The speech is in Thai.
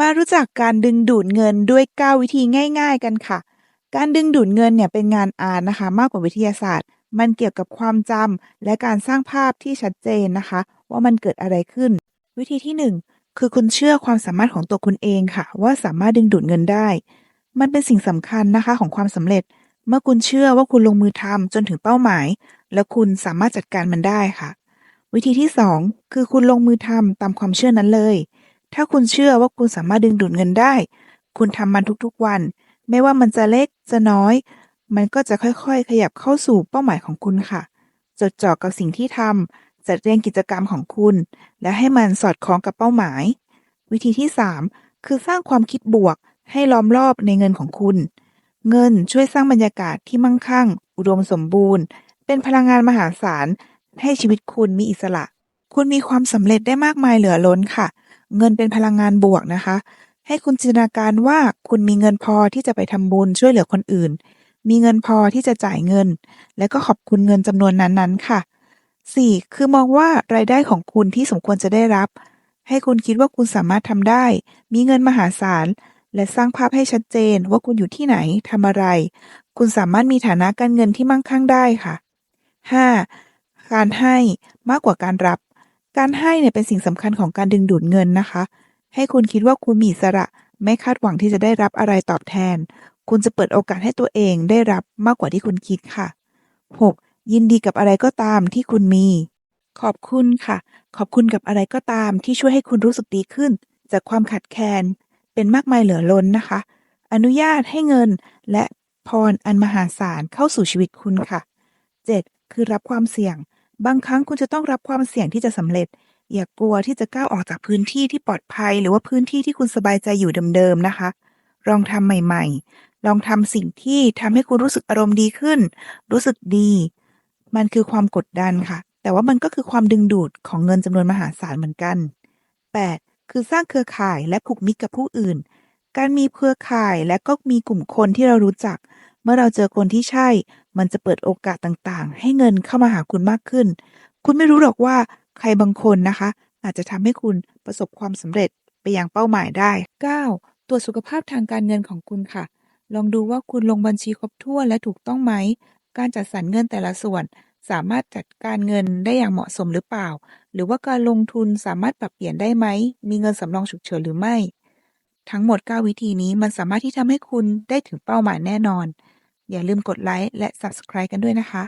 มารู้จักการดึงดูดเงินด้วย 9 วิธีง่าย ๆ กันค่ะ การดึงดูดเงินเนี่ยเป็นงานอาร์ตนะคะ มากกว่าวิทยาศาสตร์ มันเกี่ยวกับความจำและการสร้างภาพที่ชัดเจนนะคะ ว่ามันเกิดอะไรขึ้น วิธีที่ 1 คือคุณเชื่อความสามารถของตัวคุณเองค่ะ ว่าสามารถดึงดูดเงินได้ มันเป็นสิ่งสำคัญนะคะของความสำเร็จ เมื่อคุณเชื่อว่าคุณลงมือทำจนถึงเป้าหมาย แล้วคุณสามารถจัดการมันได้ค่ะ วิธีที่ 2 คือคุณลงมือทำตามความเชื่อนั้นเลย ถ้าคุณเชื่อว่าคุณสามารถดึงดูดเงินได้ คุณทำมันทุกๆวัน ไม่ว่ามันจะเล็กจะน้อย มันก็จะค่อยๆ ขยับเข้าสู่เป้าหมายของคุณค่ะ จดจ่อกับสิ่งที่ทำจัดเรียงกิจกรรมของคุณ และให้มันสอดคล้องกับเป้าหมาย วิธีที่ 3 คือสร้างความคิดบวก ให้ล้อมรอบในเงินของคุณ เงินช่วยสร้างบรรยากาศที่มั่งคั่ง อุดมสมบูรณ์ เป็นพลังงานมหาศาลให้ชีวิตคุณมีอิสระ คุณมีความสำเร็จได้มากมายเหลือล้นค่ะ เงินเป็นพลังงานบวกนะคะ ให้คุณจินตนาการว่าคุณมีเงินพอที่จะไปทำบุญช่วยเหลือคนอื่น มีเงินพอที่จะจ่ายเงิน และก็ขอบคุณเงินจำนวนนั้นๆค่ะ 4. คือมองว่ารายได้ของคุณที่สมควรจะได้รับ ให้คุณคิดว่าคุณสามารถทำได้ มีเงินมหาศาล และสร้างภาพให้ชัดเจนว่าคุณอยู่ที่ไหนทำอะไร คุณสามารถมีฐานะการเงินที่มั่งคั่งได้ค่ะ 5. การให้มากกว่าการรับ การให้เนี่ยเป็นสิ่งสำคัญของการดึงดูดเงินนะคะ ให้คุณคิดว่าคุณมีสระไม่คาดหวังที่จะได้รับอะไรตอบแทน คุณจะเปิดโอกาสให้ตัวเองได้รับมากกว่าที่คุณคิดค่ะ 6. ยินดีกับอะไรก็ตามที่คุณมี ขอบคุณค่ะ ขอบคุณกับอะไรก็ตามที่ช่วยให้คุณรู้สึกดีขึ้น จากความขัดแคลนเป็นมากมายเหลือล้นนะคะ อนุญาตให้เงินและพรอันมหาศาลเข้าสู่ชีวิตคุณค่ะ 7. คือรับความเสี่ยง บางครั้งคุณจะต้องรับความเสี่ยงที่จะสำเร็จ อย่ากลัวที่จะก้าวออกจากพื้นที่ที่ปลอดภัย หรือว่าพื้นที่ที่คุณสบายใจอยู่เดิมๆนะคะ ลองทำใหม่ ๆ ลองทำสิ่งที่ทำให้คุณรู้สึกอารมณ์ดีขึ้น รู้สึกดี มันคือความกดดันค่ะ แต่ว่ามันก็คือความดึงดูดของเงินจำนวนมหาศาลเหมือนกัน 8. คือสร้างเครือข่ายและผูกมิตรกับผู้อื่น การมีเครือข่ายและก็มีกลุ่มคนที่เรารู้จัก มื่อเราเจอคนที่ใช่ มันจะเปิดโอกาสต่างๆ ให้เงินเข้ามาหาคุณมากขึ้น คุณไม่รู้หรอกว่าใครบางคนนะคะ อาจจะทำให้คุณประสบความสำเร็จไปยังเป้าหมายได้ 9. ตรวจสุขภาพทางการเงินของคุณค่ะ ลองดูว่าคุณลงบัญชีครบถ้วนและถูกต้องไหม การจัดสรรเงินแต่ละส่วน สามารถจัดการเงินได้อย่างเหมาะสมหรือเปล่า หรือว่าการลงทุนสามารถปรับเปลี่ยนได้ไหม มีเงินสำรองฉุกเฉินหรือไม่ ทั้งหมด 9 วิธีนี้มันสามารถที่ทำให้คุณได้ถึงเป้าหมายแน่นอน อย่าลืมกดไลค์และ Subscribe กันด้วยนะคะ